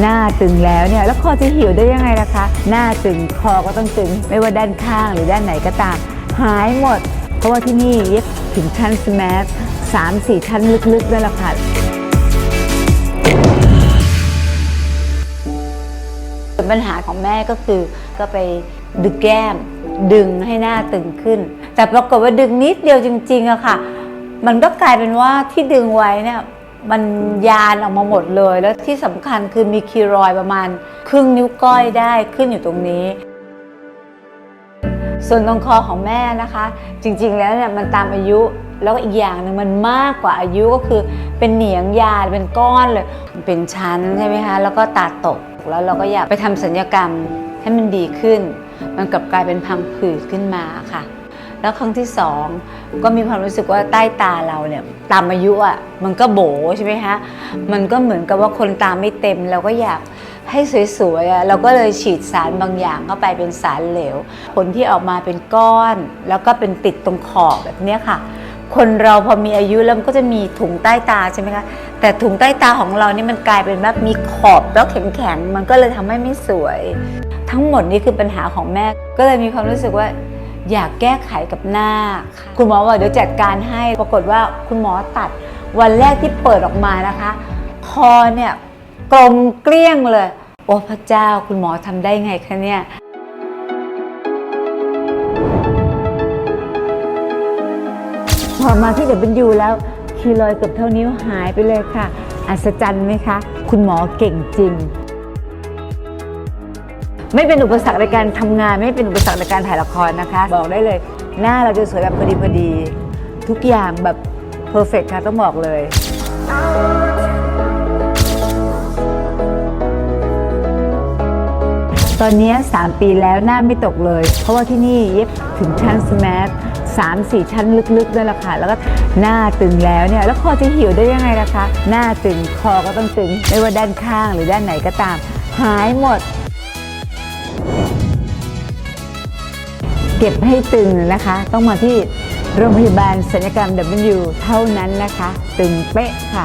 หน้าตึงแล้วเนี่ยแล้วคอจะเหี่ยวได้ยังไงล่ะคะ หน้าตึงคอก็ต้องตึง ไม่ว่าด้านข้างหรือด้านไหนก็ตาม หายหมด เพราะว่าที่นี่เย็บถึงชั้นสมาร์ทสามสี่ชั้นลึกๆด้วยล่ะค่ะปัญหาของแม่ก็คือก็ไปดึงแก้ม ดึงให้หน้าตึงขึ้น แต่ปรากฏว่าดึงนิดเดียวจริงๆอะค่ะ มันก็กลายเป็นว่าที่ดึงไว้เนี่ย มันยานออกมาหมดเลย แล้วที่สำคัญคือมีคีรอยประมาณ ครึ่งนิ้วก้อยได้ขึ้นอยู่ตรงนี้ ส่วนตรงคอของแม่นะคะ จริงๆแล้วเนี่ยมันตามอายุแล้วก็อีกอย่างหนึ่งมันมากกว่าอายุก็คือเป็นเหนียงยาเป็นก้อนเลย เป็นชั้นใช่ไหมคะแล้วก็ตาตกแล้วเราก็อยากไปทำสัญญกรรมให้มันดีขึ้น มันกลับกลายเป็นพังผืดขึ้นมาค่ะ แล้วครั้งที่สองก็มีความรู้สึกว่าใต้ตาเราเนี่ยตามอายุอะมันก็โบใช่ไหมคะมันก็เหมือนกับว่าคนตาไม่เต็มเราก็อยากให้สวยๆอะเราก็เลยฉีดสารบางอย่างเข้าไปเป็นสารเหลว ผลที่ออกมาเป็นก้อน แล้วก็เป็นติดตรงขอบแบบเนี้ยค่ะ คนเราพอมีอายุแล้วมันก็จะมีถุงใต้ตาใช่ไหมคะแต่ถุงใต้ตาของเรานี่มันกลายเป็นแบบมีขอบแล้วแข็งๆมันก็เลยทำให้ไม่สวย ทั้งหมดนี้คือปัญหาของแม่ก็เลยมีความรู้สึกว่า อยากแก้ไขกับหน้า คุณหมอบอกเดี๋ยวจัดการให้ ปรากฏว่าคุณหมอตัดวันแรกที่เปิดออกมานะคะ คอเนี่ยกลมเกลี้ยงเลย โอ้พระเจ้าคุณหมอทำได้ไงคะเนี่ยพอมาที่ W แล้วคีรอยด์เกือบเท่านิ้วหายไปเลยค่ะ อัศจรรย์ไหมคะ คุณหมอเก่งจริง ไม่เป็นอุปสรรคในการทำงาน ไม่เป็นอุปสรรคในการถ่ายละครนะคะ บอกได้เลย หน้าเราจะสวยแบบพอดีพอดี ทุกอย่างแบบเพอร์เฟกค่ะต้องบอกเลยตอนนี้ 3 ปีแล้วหน้าไม่ตกเลย เพราะว่าที่นี่เย็บถึงชั้นสมาร์ทสามสี่ชั้นลึกๆด้วยล่ะค่ะ แล้วก็หน้าตึงแล้วเนี่ย แล้วคอจะหี่ยวได้ยังไงล่ะคะ หน้าตึงคอก็ต้องตึง ไม่ว่าด้านข้างหรือด้านไหนก็ตาม หายหมด เก็บให้ตึงนะคะ ต้องมาที่โรงพยาบาลศัลยกรรม W เท่านั้นนะคะ ตึงเป๊ะค่ะ